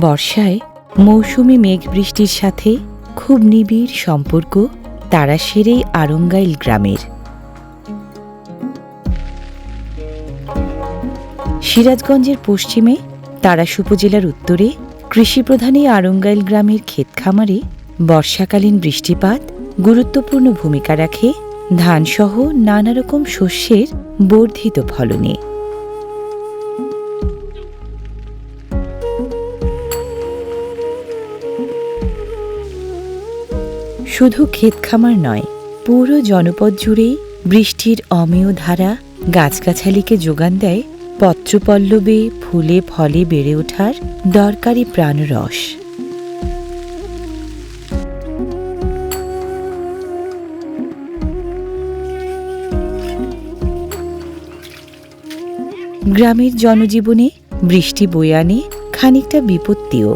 বর্ষায় মৌসুমি মেঘ বৃষ্টির সাথে খুব নিবিড় সম্পর্ক তারাশের এই আরঙ্গাইল গ্রামের। সিরাজগঞ্জের পশ্চিমে তারাস উপজেলার উত্তরে কৃষিপ্রধান আরঙ্গাইল গ্রামের ক্ষেত খামারে বর্ষাকালীন বৃষ্টিপাত গুরুত্বপূর্ণ ভূমিকা রাখে ধানসহ নানা রকম শস্যের বর্ধিত ফলনে। শুধু ক্ষেত খামার নয়, পুরো জনপদ জুড়েই বৃষ্টির অমেয় ধারা গাছগাছালিকে যোগান দেয় পত্রপল্লবে ফুলে ফলে বেড়ে ওঠার দরকারি প্রাণরস। গ্রামের জনজীবনে বৃষ্টি বয়ে আনে খানিকটা বিপত্তিও।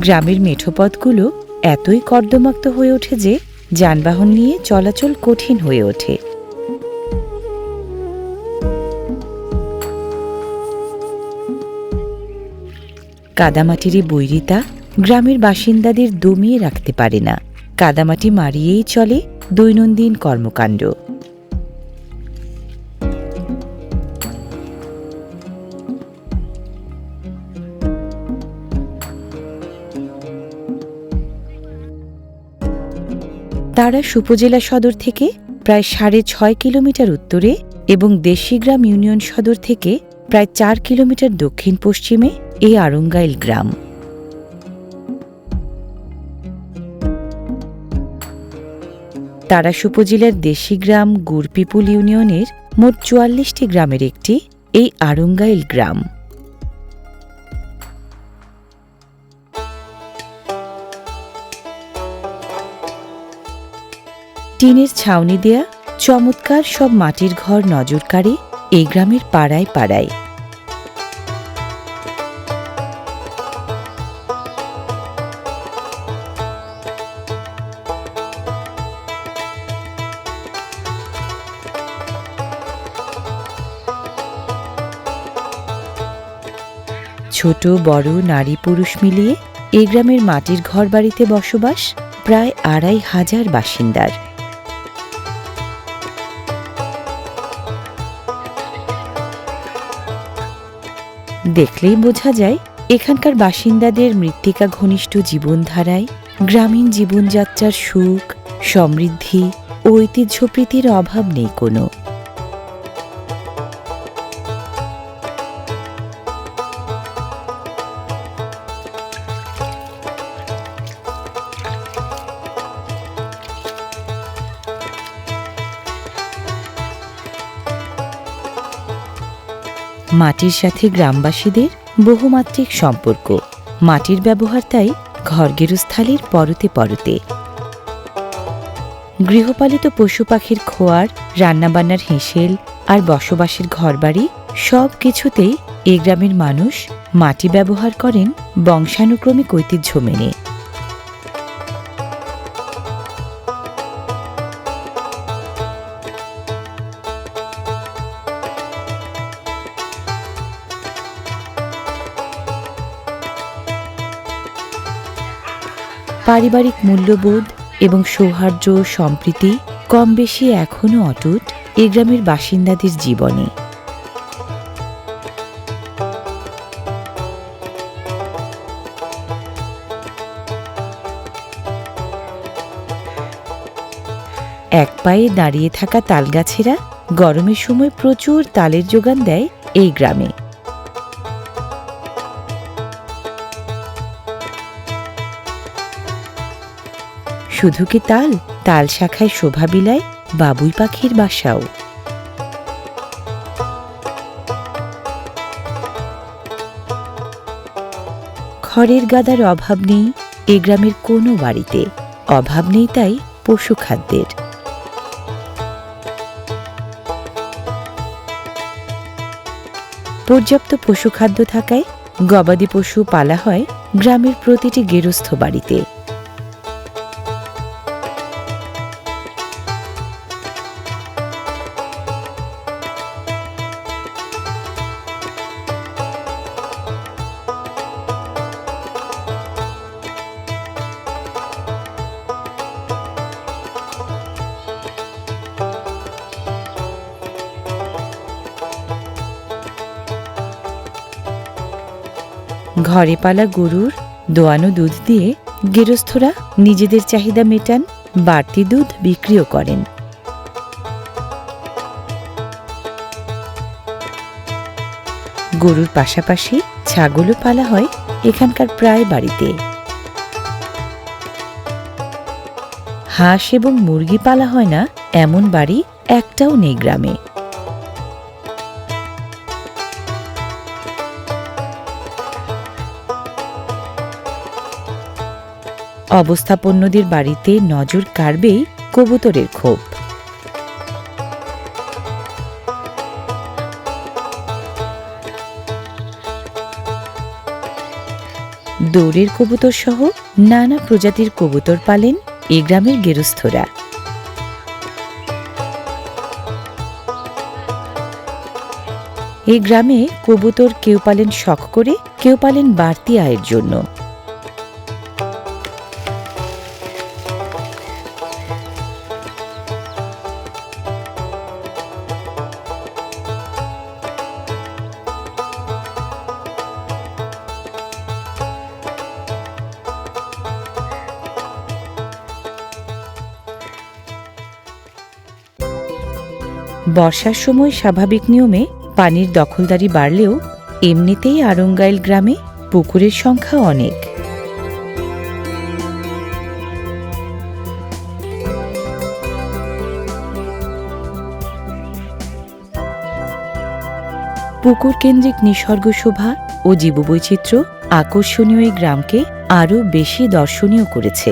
গ্রামের মেঠোপথগুলো এতই কর্দমাক্ত হয়ে ওঠে যে যানবাহন নিয়ে চলাচল কঠিন হয়ে ওঠে। কাদামাটিরই বৈরিতা গ্রামের বাসিন্দাদের দমিয়ে রাখতে পারে না। কাদামাটি মারিয়েই চলে দৈনন্দিন কর্মকাণ্ড। তারা উপজেলা সদর থেকে প্রায় সাড়ে ছয় কিলোমিটার উত্তরে এবং দেশিগ্রাম ইউনিয়ন সদর থেকে প্রায় চার কিলোমিটার দক্ষিণ পশ্চিমে এই আরঙ্গাইল গ্রাম। তারাস উপজেলার দেশিগ্রাম গুরপিপুল ইউনিয়নের মোট চুয়াল্লিশটি গ্রামের একটি এই আরঙ্গাইল গ্রাম। টিনের ছাউনি দেয়া, চমৎকার সব মাটির ঘর নজর কাড়ে এই গ্রামের পাড়ায় পাড়ায়। ছোট, বড়, নারী, পুরুষ মিলিয়ে এই গ্রামের মাটির ঘর বাড়িতে বসবাস প্রায় আড়াই হাজার বাসিন্দার। দেখলেই বোঝা যায়, এখানকার বাসিন্দাদের মৃত্তিকা ঘনিষ্ঠ জীবনধারায়, গ্রামীণ জীবনযাত্রার সুখ, সমৃদ্ধি ও ঐতিহ্যপ্রীতির অভাব নেই কোনো। মাটির সাথে গ্রামবাসীদের বহুমাত্রিক সম্পর্ক। মাটির ব্যবহার তাই ঘর গেরস্থালির পরতে পরতে। গৃহপালিত পশু পাখির খোয়ার, রান্নাবান্নার হেঁসেল আর বসবাসের ঘরবাড়ি সব কিছুতেই এ গ্রামের মানুষ মাটি ব্যবহার করেন বংশানুক্রমিক ঐতিহ্য মেনে। পারিবারিক মূল্যবোধ এবং সৌহার্দ্য সম্প্রীতি কম বেশি এখনও অটুট এ গ্রামের বাসিন্দাদের জীবনে। এক পায়ে দাঁড়িয়ে থাকা তালগাছেরা গরমের সময় প্রচুর তালের যোগান দেয় এই গ্রামে। শুধু কি তাল? তাল শাখায় শোভা বিলায় বাবুই পাখির বাসাও। খড়ের গাদার অভাব নেই এ গ্রামের কোনো বাড়িতে। অভাব নেই তাই পশু খাদ্যের। পর্যাপ্ত পশুখাদ্য থাকায় গবাদি পশু পালা হয় গ্রামের প্রতিটি গেরস্থ বাড়িতে। ঘরে পালা গরুর দোয়ানো দুধ দিয়ে গেরস্থরা নিজেদের চাহিদা মেটান, বাড়তি দুধ বিক্রিও করেন। গরুর পাশাপাশি ছাগলও পালা হয় এখানকার প্রায় বাড়িতে। হাঁস এবং মুরগি পালা হয় না, এমন বাড়ি একটাও নেই গ্রামে। অবস্থাপন্নদের বাড়িতে নজর কাড়বেই কবুতরের ক্ষোভ। দৌড়ের কবুতর সহ নানা প্রজাতির কবুতর পালেন এ গ্রামের গেরস্থরা। এই গ্রামে কবুতর কেউ পালেন শখ করে, কেউ পালেন বাড়তি আয়ের জন্য। বর্ষার সময় স্বাভাবিক নিয়মে পানির দখলদারি বাড়লেও এমনিতেই আরঙ্গাইল গ্রামে পুকুরের সংখ্যা অনেক। পুকুর কেন্দ্রিক নিসর্গ শোভা ও জীববৈচিত্র্য আকর্ষণীয় এই গ্রামকে আরও বেশি দর্শনীয় করেছে।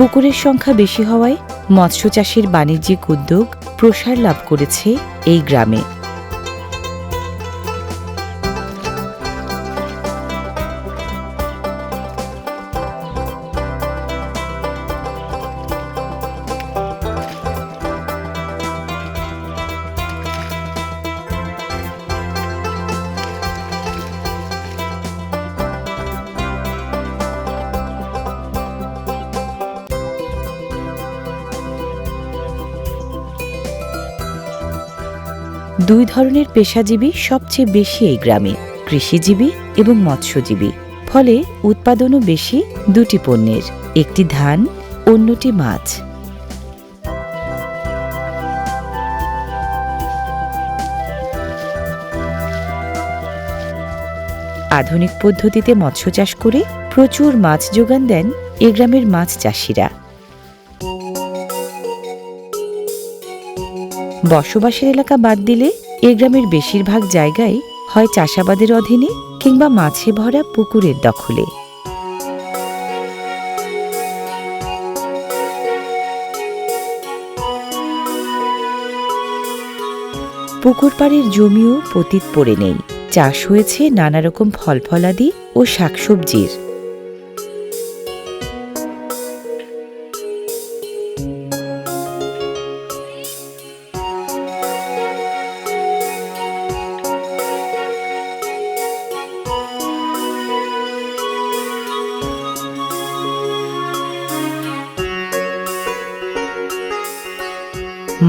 পুকুরের সংখ্যা বেশি হওয়ায় মৎস্য চাষের বাণিজ্যিক উদ্যোগ প্রসার লাভ করেছে এই গ্রামে। দুই ধরনের পেশাজীবী সবচেয়ে বেশি এই গ্রামে, কৃষিজীবী এবং মৎস্যজীবী। ফলে উৎপাদনও বেশি দুটি পণ্যের, একটি ধান, অন্যটি মাছ। আধুনিক পদ্ধতিতে মৎস্য চাষ করে প্রচুর মাছ যোগান দেন এ গ্রামের মাছ চাষিরা। বসবাসের এলাকা বাদ দিলে এ গ্রামের বেশিরভাগ জায়গায় হয় চাষাবাদের অধীনে কিংবা মাছে ভরা পুকুরের দখলে। পুকুর পাড়ের জমিও পতিত পড়ে নেই। চাষ হয়েছে নানা রকম ফল ফলাদি ও শাকসবজির।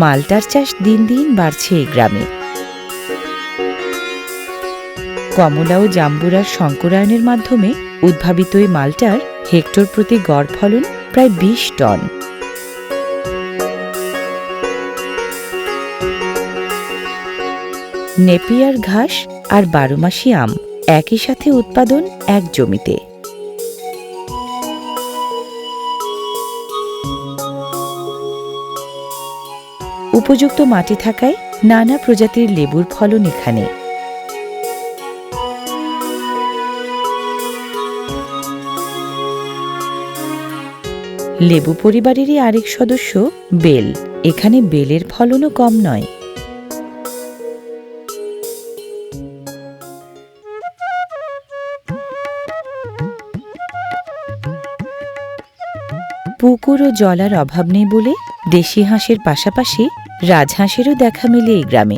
মালটার চাষ দিন দিন বাড়ছে এই গ্রামে। কমলা ও জাম্বুরার শঙ্করায়নের মাধ্যমে উদ্ভাবিত এই মালটার হেক্টর প্রতি গড় ফলন প্রায় বিশ টন। নেপিয়ার ঘাস আর বারোমাসি আম একই সাথে উৎপাদন এক জমিতে। উপযুক্ত মাটি থাকায় নানা প্রজাতির লেবুর ফলন এখানে। লেবু পরিবারেরই আরেক সদস্য, বেল। এখানে বেলের ফলনও কম নয়। পুকুর ও জলার অভাব নেই বলে দেশি হাঁসের পাশাপাশি রাজহাঁসেরও দেখা মেলে এই গ্রামে।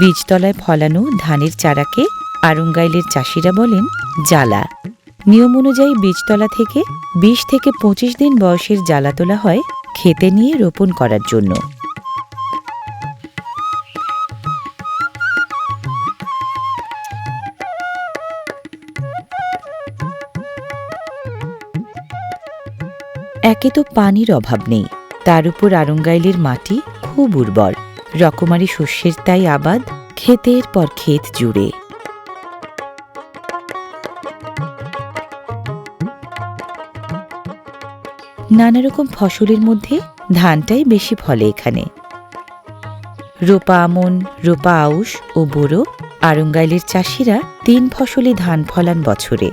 বীজতলায় ফলানো ধানের চারাকে আরঙ্গাইলের চাষিরা বলেন, জ্বালা। নিয়ম অনুযায়ী বীজতলা থেকে ২০ থেকে ২৫ দিন বয়সের জ্বালা তোলা হয় খেতে নিয়ে রোপণ করার জন্য। একে তো পানির অভাব নেই। তার উপর আরঙ্গাইলের মাটি খুব উর্বর। রকমারি শস্যের তাই আবাদ, ক্ষেতের পর ক্ষেত জুড়ে। নানা রকম ফসলের মধ্যে ধানটাই বেশি ফলে এখানে। রোপা আমন, রোপা আউশ ও বোরো আরঙ্গাইলের চাষিরা তিন ফসলি ধান ফলান বছরে।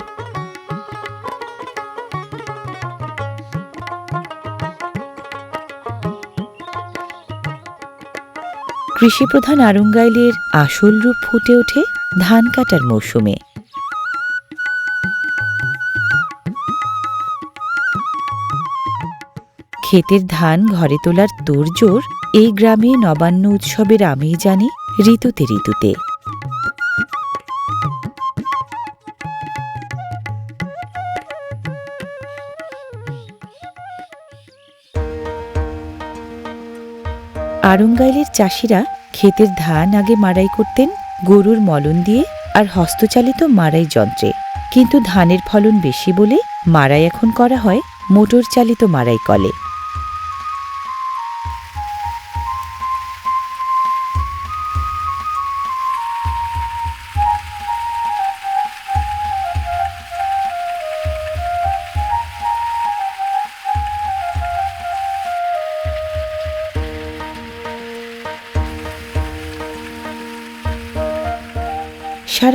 কৃষিপ্রধান আরঙ্গাইলের আসল রূপ ফুটে ওঠে ধান কাটার মৌসুমে। ক্ষেতের ধান ঘরে তোলার তোড়জোড় এই গ্রামে নবান্ন উৎসবের আমি জানি ঋতুতে ঋতুতে। আরঙ্গাইলের চাষিরা ক্ষেতের ধান আগে মাড়াই করতেন, গরুর মলন দিয়ে আর হস্তচালিত মাড়াই যন্ত্রে। কিন্তু ধানের ফলন বেশি বলে মাড়াই এখন করা হয় মোটর চালিত মাড়াই কলে।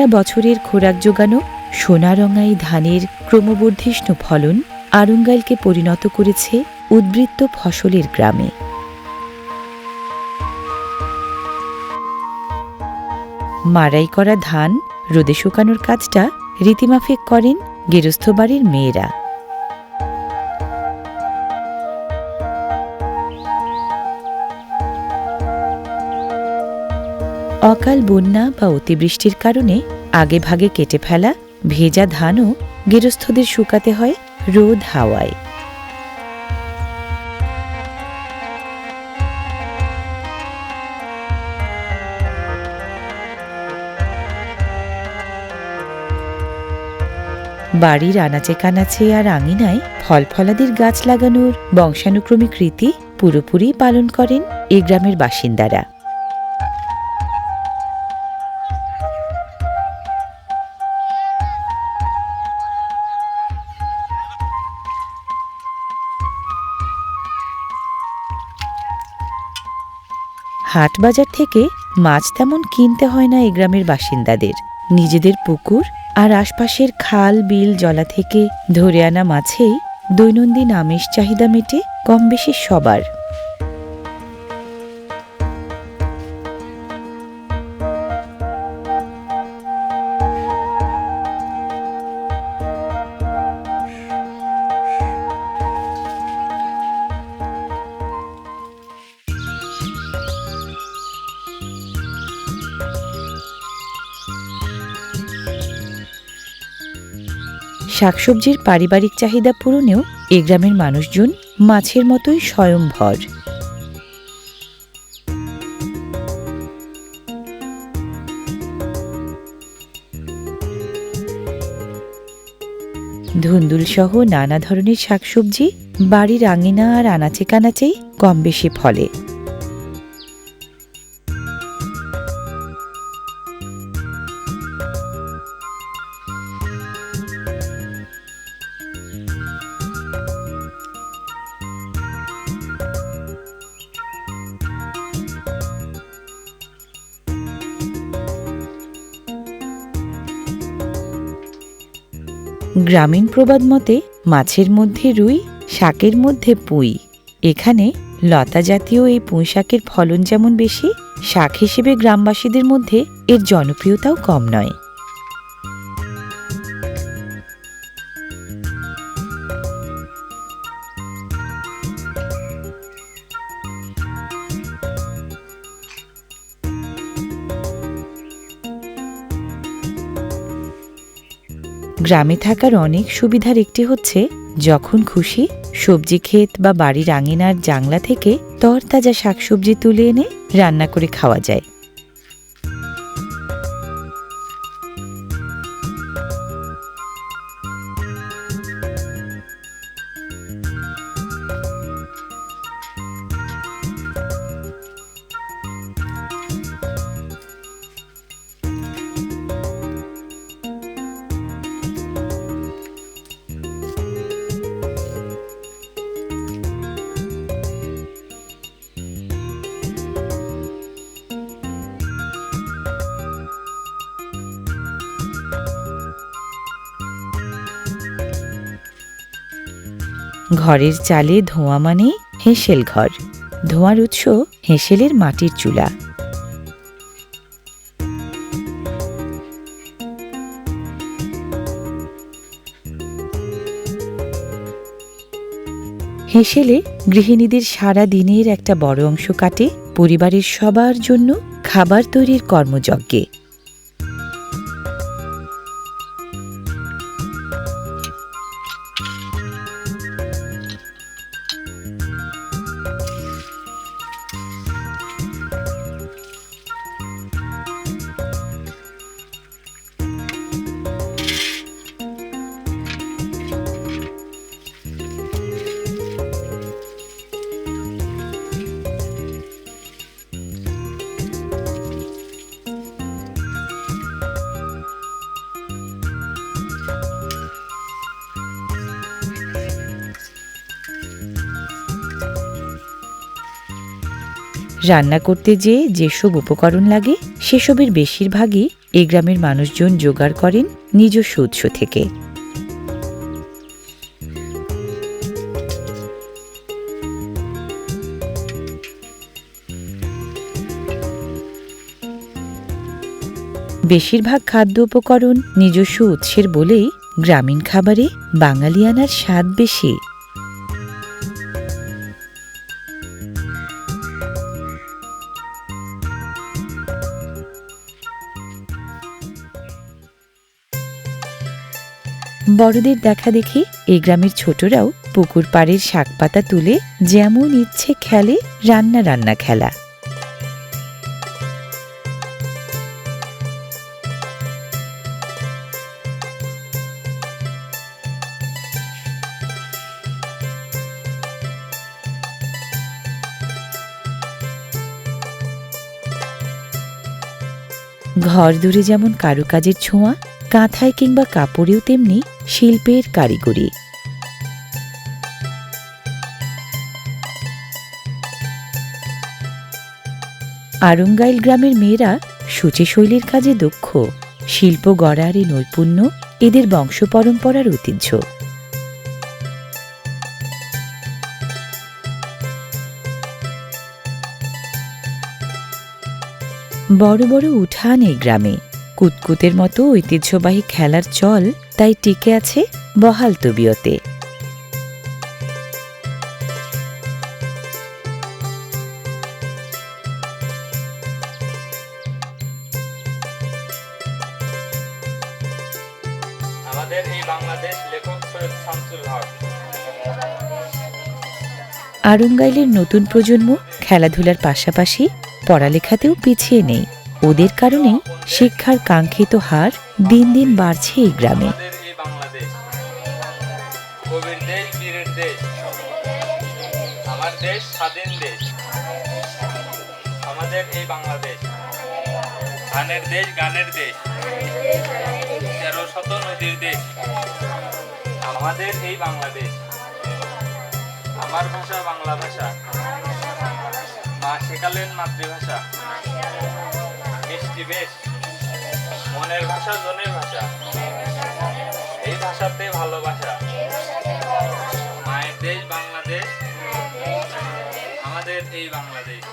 সারা বছরের খোরাক জোগানো সোনারঙাই ধানের ক্রমবর্ধিষ্ণু ফলন আরঙ্গাইলকে পরিণত করেছে উদ্বৃত্ত ফসলের গ্রামে। মারাই করা ধান রোদে শুকানোর কাজটা রীতিমাফিক করেন গেরস্থ বাড়ির মেয়েরা। অকাল বন্যা বা অতিবৃষ্টির কারণে আগে ভাগে কেটে ফেলা ভেজা ধানও গেরস্থদের শুকাতে হয় রোদ হাওয়ায়। বাড়ির আনাচে কানাচে আর আঙিনায় ফল ফলাদির গাছ লাগানোর বংশানুক্রমিক রীতি পুরোপুরি পালন করেন এ গ্রামের বাসিন্দারা। হাট বাজার থেকে মাছ তেমন কিনতে হয় না এই গ্রামের বাসিন্দাদের। নিজেদের পুকুর আর আশপাশের খাল, বিল, জলা থেকে ধরে আনা মাছেই দৈনন্দিন আমিষ চাহিদা মেটে কম বেশি সবার। শাকসবজির পারিবারিক চাহিদা পূরণেও এ গ্রামের মানুষজন মাছের মতোই স্বয়ংভর। ধুন্দুল সহ নানা ধরনের শাকসবজি বাড়ির আঙিনা আর আনাচে কানাচেই কম বেশি ফলে। গ্রামীণ প্রবাদ মতে, মাছের মধ্যে রুই, শাকের মধ্যে পুঁই। এখানে লতা জাতীয় এই পুঁই শাকের ফলন যেমন বেশি, শাক হিসেবে গ্রামবাসীদের মধ্যে এর জনপ্রিয়তাও কম নয়। গ্রামে থাকার অনেক সুবিধার একটি হচ্ছে, যখন খুশি সবজি ক্ষেত বা বাড়ির আঙিনার জাংলা থেকে তরতাজা শাকসবজি তুলে এনে রান্না করে খাওয়া যায়। ঘরের চালে ধোঁয়া মানে হেঁসেল ঘর। ধোঁয়ার উৎস হেঁসেলের মাটির চুলা। হেঁসেলে গৃহিণীদের সারা দিনের একটা বড় অংশ কাটে পরিবারের সবার জন্য খাবার তৈরির কর্মযজ্ঞে। রান্না করতে যে যেসব উপকরণ লাগে, সেসবের বেশিরভাগই এই গ্রামের মানুষজন জোগাড় করেন নিজস্ব উৎস থেকে। বেশিরভাগ খাদ্য উপকরণ নিজস্ব উৎসের বলেই গ্রামীণ খাবারে বাঙালিয়ানার স্বাদ বেশি। বড়দের দেখা দেখি এই গ্রামের ছোটরাও পুকুর পাড়ের শাক পাতা তুলে যেমন ইচ্ছে খেলে রান্না রান্না খেলা। ঘর দূরে যেমন কারুকাজের ছোঁয়া কাঁথায় কিংবা কাপড়েও তেমনি শিল্পের কারিগরি। আরঙ্গাইল গ্রামের মেয়েরা সূচি শৈলীর কাজে দক্ষ। শিল্প গড়ার এই নৈপুণ্য এদের বংশ পরম্পরার ঐতিহ্য। বড় বড় উঠান এই গ্রামে। কুতকুতের মতো ঐতিহ্যবাহী খেলার চল তাই টিকে আছে বহাল তবিয়তে। আমাদের এই বাংলাদেশ লেখক সৈয়দ শামসুল হক। আরঙ্গাইলের নতুন প্রজন্ম খেলাধুলার পাশাপাশি পড়ালেখাতেও পিছিয়ে নেই। ওদের কারণেই শিক্ষার কাঙ্ক্ষিত হার দিন দিন বাড়ছে এই গ্রামে। দেশ স্বাধীন দেশ, আমাদের বাংলাদেশ দেশ, গানের দেশ, তেরো শত নদীর দেশ, আমাদের এই বাংলাদেশ, আমার ভাষা বাংলা ভাষা, মা শেখালেন মাতৃভাষা। মিষ্টি বেশ। মনের ভাষা, জনের ভাষা। এই ভাষাতে ভালোবাসা। মায়ের দেশ বাংলাদেশ। আমাদের এই বাংলাদেশ।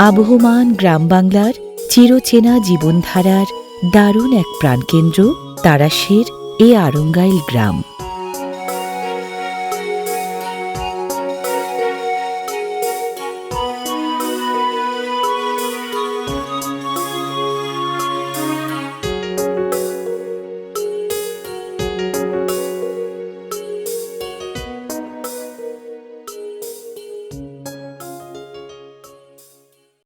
আবহমান গ্রাম বাংলার চিরচেনা জীবনধারার দারুণ এক প্রাণকেন্দ্র, তারাশের এ আরঙ্গাইল গ্রাম।